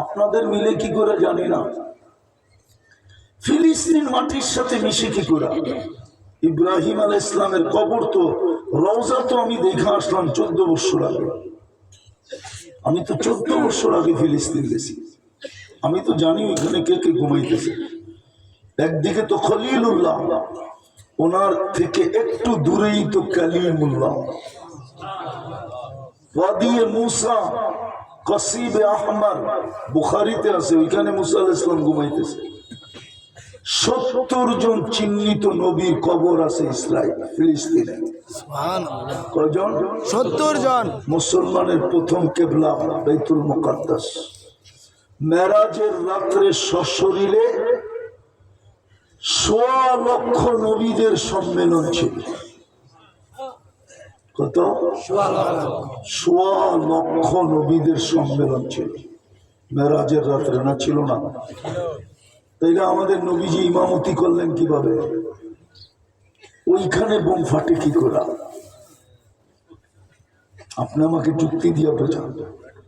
আপনাদের মিলে কি করে জানি না। ফিলিস্তিন মাটির সাথে মিশে কি করে? ইব্রাহিম আল ইসলামের কবর তো রওজা তো আমি দেখে আসলাম চোদ্দ বছর আগে। আমি তো চোদ্দ বছর আগে ফিলিস্তিন গেছি। আমি তো জানি ওইখানে কে কে ঘুমাইতেছে। একদিকে তো খলিলুল্লাহ, ওনার থেকে একটু দূরেই তো কালিমুল্লাহ। ওয়াদিয়ে মুসা কসিবে আহমার বুখারিতে আছে ওইখানে মুসা ইসলাম ঘুমাইতেছে। সত্তর জন চিহ্নিত নবীর কবর আছে ইসরায়েল ফিলিস্তিনে। কজন সত্তর জন। মুসলমানের প্রথম কেবলা বেতুল মুকাদ্দাস। মেরাজের রাত্রে সশরীরে সোয়া লক্ষ নবীদের সম্মেলন ছিল। কত? সোয়া লক্ষ নবীদের সম্মেলন ছিল। মেরাজের রাত্রে না, ছিল না। তাইলে আমাদের নবীজি ইমামতি করলেন কীভাবে? ওইখানে বোম ফাটে কি করা? আপনি আমাকে যুক্তি দিয়ে বোঝান,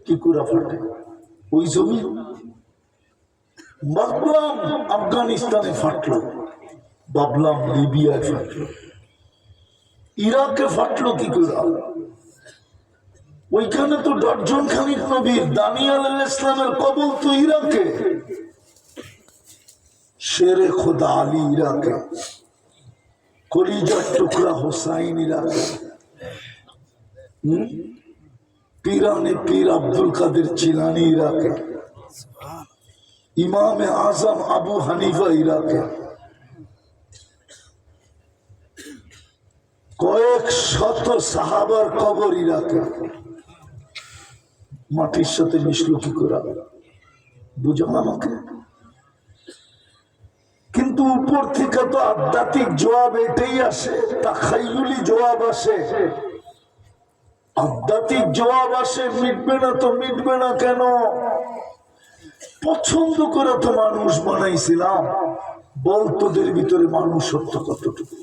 কি করা ফাটে? ওই জমি ভাবলাম আফগানিস্তানে ফাটলো ভাবলাম লিবিয়ায় ফাটলো। ইরাকে ফাটলো কি করে? ওইখানে তো ডর্জন খানিক নবীর, দানিয়াল আলাইহিস ইসলামের কবল তো ইরাকে। শেরে খোদা আলী ইরাকে, কলিজার টুকরা হোসাইন ইরাকে? পীরানে পীর আব্দুল কাদের চিলানি ইরাকে। ইমামে আজম আবু হানিফা ইরাকে। কয়েক শত সাহাবার কবর ইরাকে মাটির সাথে মিশলো কি করে? বুঝো না আমাকে। কিন্তু উপর থেকে তো আধ্যাত্মিক জবাব এটাই আসে তাখাইলি জবাব আসে। আধ্যাত্মিক জবাব আসে, মিটবে না তো মিটবে না কেন? পছন্দ করে তো মানুষ বানাইছিলাম। বল তোদের ভিতরে মানুষ সত্য কতটুকু?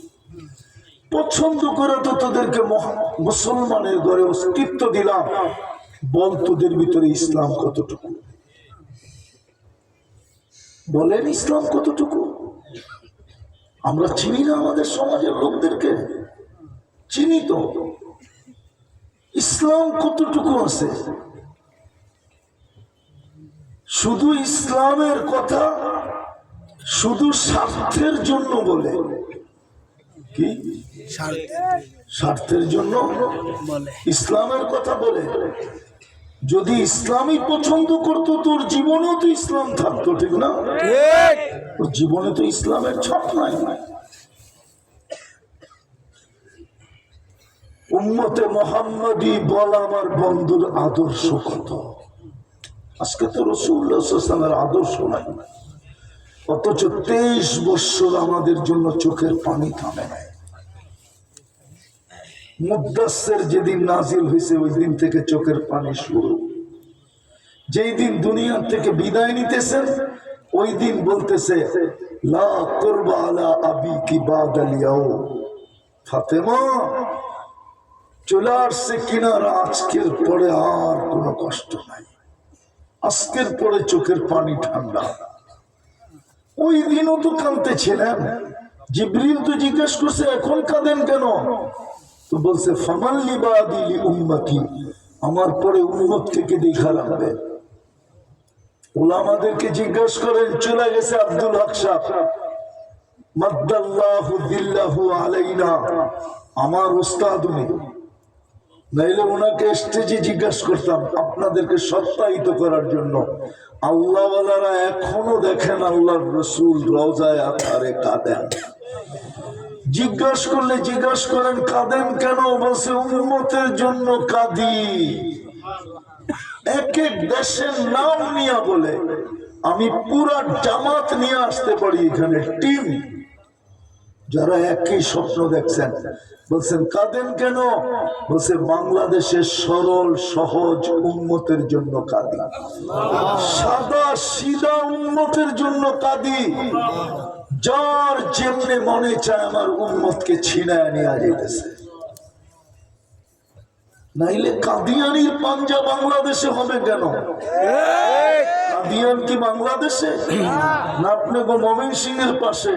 পছন্দ করে তো তোদেরকে মুসলমানের ঘরে অস্তিত্ব দিলাম। বল তোদের ভিতরে ইসলাম কতটুকু? বলেন ইসলাম কতটুকু? আমরা চিনি না আমাদের সমাজের লোকদেরকে। চিনি তো। ইসলাম কতটুকু আছে? শুধু ইসলামের কথা, শুধু স্বার্থের জন্য বলে। কি? স্বার্থের জন্য ইসলামের কথা বলে। যদি ইসলামই পছন্দ করতো তোর জীবনেও তো ইসলাম থাকতো ঠিক না? ওর জীবনে তো ইসলামের ছাপ নাই। উম্মতে মোহাম্মদী বল আমার বন্ধুর আদর্শ কত? আজকে তো রসুল্লাহামের আদর্শ নাই। অথচ তেইশ বৎসর আমাদের জন্য চোখের পানি থামে নাই। মুদাসের যেদিন নাজিল হয়েছে, ওই দিন থেকে চোখের পানি শুরু। যেই দিন দুনিয়ার থেকে বিদায় নিতেছেন, ওই দিন বলতেছে, লা আলা আবি কি ফাতেমা, চলে আসছে আজকের পরে আর কোনো কষ্ট নাই। আজকের পরে চোখের পানি ঠান্ডা। ওই দিনও তো কাঁদতেছিলেন। জিব্রিল তো জিজ্ঞেস করছে, এখন কাঁদেন কেন? তো বলছে, ফামাল্লি উম্মতি, আমার পরে উম্মত থেকে দেখা রাখবে ওলামাদেরকে জিজ্ঞেস করেন, চলে গেছে আব্দুল হক সাহ আলাইনা, আমার উস্তাদ উনি। নাইলে ওনাকে স্টেজে জিজ্ঞাসা করতাম, আপনাদেরকে সত্যায়িত করার জন্য আল্লাহওয়ালারা এখনও দেখেন আল্লাহর রসুল রওজায় আকারে কাঁদেন? জিজ্ঞাসা করলে জিজ্ঞাসা করেন, কাঁদেন কেন? বলছে উন্মতের জন্য কাঁদি। এক এক দেশের নাম নিয়ে বলে, আমি পুরা জামাত নিয়ে আসতে পারি এখানে, টিম। যারা একই স্বপ্ন দেখছেন, বলছেন, কাঁদেন কেন? বলছে, বাংলাদেশের সরল, সহজ উন্মতের জন্য কাঁদি। সাদা, সিধা উন্মতের জন্য কাঁদি। যার যেমনে মনে চায় আমার উন্মতকে ছিনায় নেওয়া যেতেছে। নাইলে কাদিয়ানির পাঞ্জা বাংলাদেশে হবে কেন? কাদিয়ান কি বাংলাদেশে? না আপনাকে মমিন সিং এর পাশে।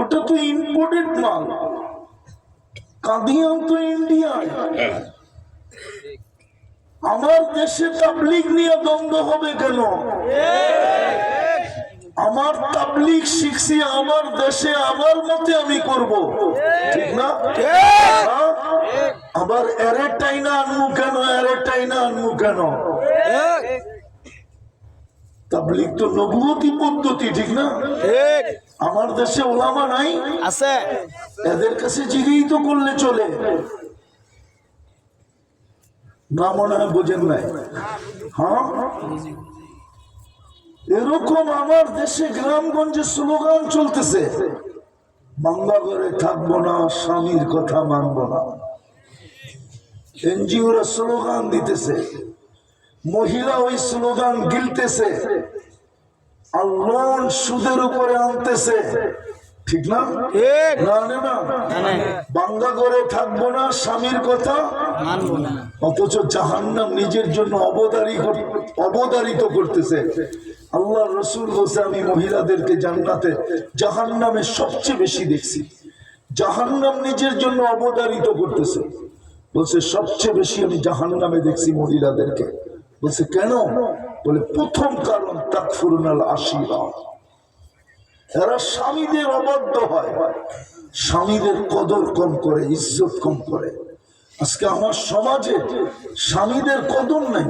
ওটা তো ইম্পোর্টেড মাল। কাদিয়ান তো ইন্ডিয়ায় আমার দেশে তাবলিগ নিয়ে দ্বন্দ্ব হবে কেন? আমার তাবলিক শিখছি আমার দেশে আমার মতে আমি করব। ঠিক না? হ্যাঁ? আবার এরে টাইনা আনমু কেন? এরে টাইনা আনমু কেন? তাবলিগ তো নবুয়তি পদ্ধতি ঠিক না? ঠিক। আমার দেশে ওলামা নাই। আছে। এদের কাছে জিজ্ঞেই তো করলে চলে। না মনে হয় বোঝেন নাই। হ্যাঁ? এরকম আমার দেশে, গ্রামগঞ্জে স্লোগান চলতেছে। বাংলা ঘরে থাকব না, স্বামীর কথা মানব না। এনজিওরা স্লোগান দিতেছে। মহিলা ওই স্লোগান গিলতেছে। আর লোন সুদের উপরে আনতেছে। ঠিক না? বাংলা করে থাকব না স্বামীর কথা? অথচ জাহান্নাম নিজের জন্য অবদারি অবদারিত করতেছে। আল্লাহ রসুল বলছে আমি মহিলাদেরকে জান্নাতে জাহান্নামে সবচেয়ে বেশি দেখছি। জাহান্নাম নিজের জন্য অবদারিত করতেছে। বলছে সবচেয়ে বেশি আমি জাহান্নামে দেখছি মহিলাদেরকে। বলছে কেন? বলে প্রথম কারণ তাকফুরুনাল আশিরা এরা স্বামীদের অবাধ্য হয়, স্বামীদের কদর কম করে, ইজ্জত কম করে। আজকে আমার সমাজে স্বামীদের কদর নাই।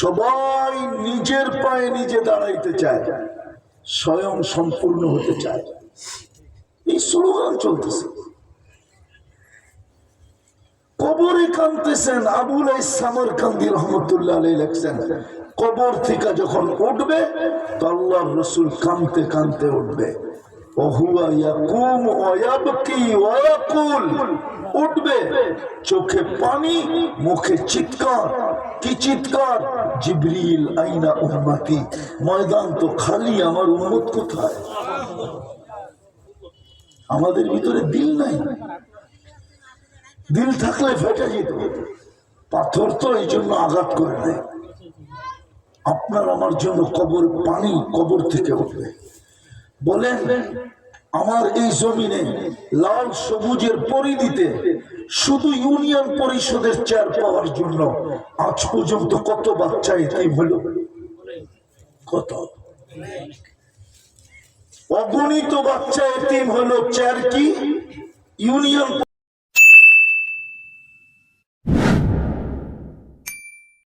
সবাই নিজের পায়ে নিজে দাঁড়াইতে চায়, স্বয়ং সম্পূর্ণ হতে চায়। এই স্লোগান চলতেছে। কবরে কানতেছেন আবুল ইসলামর কান্দি রহমতুল্লাহ লেখছেন কবর থেকে যখন উঠবে, তো আল্লাহর রসুল কানতে কানতে উঠবে। উঠবে, চোখে পানি, মুখে চিৎকার। কি চিৎকার? জিবরিল, আইনা উম্মতি। ময়দান তো খালি, আমার উম্মত কোথায়? আমাদের ভিতরে দিল নাই। দিল থাকলে ফেটে যেত। পাথর তো এই জন্য আঘাত করে নেয় আপনার আমার জন্য কবর পানি কবর থেকে উঠবে। বলেন, আমার এই জমিনে লাল সবুজের পরিধিতে শুধু ইউনিয়ন পরিষদের চেয়ার পাওয়ার জন্য আজ পর্যন্ত কত বাচ্চা এটাই হলো? কত? অগণিত বাচ্চা এতিম হলো। চেয়ার কি? ইউনিয়ন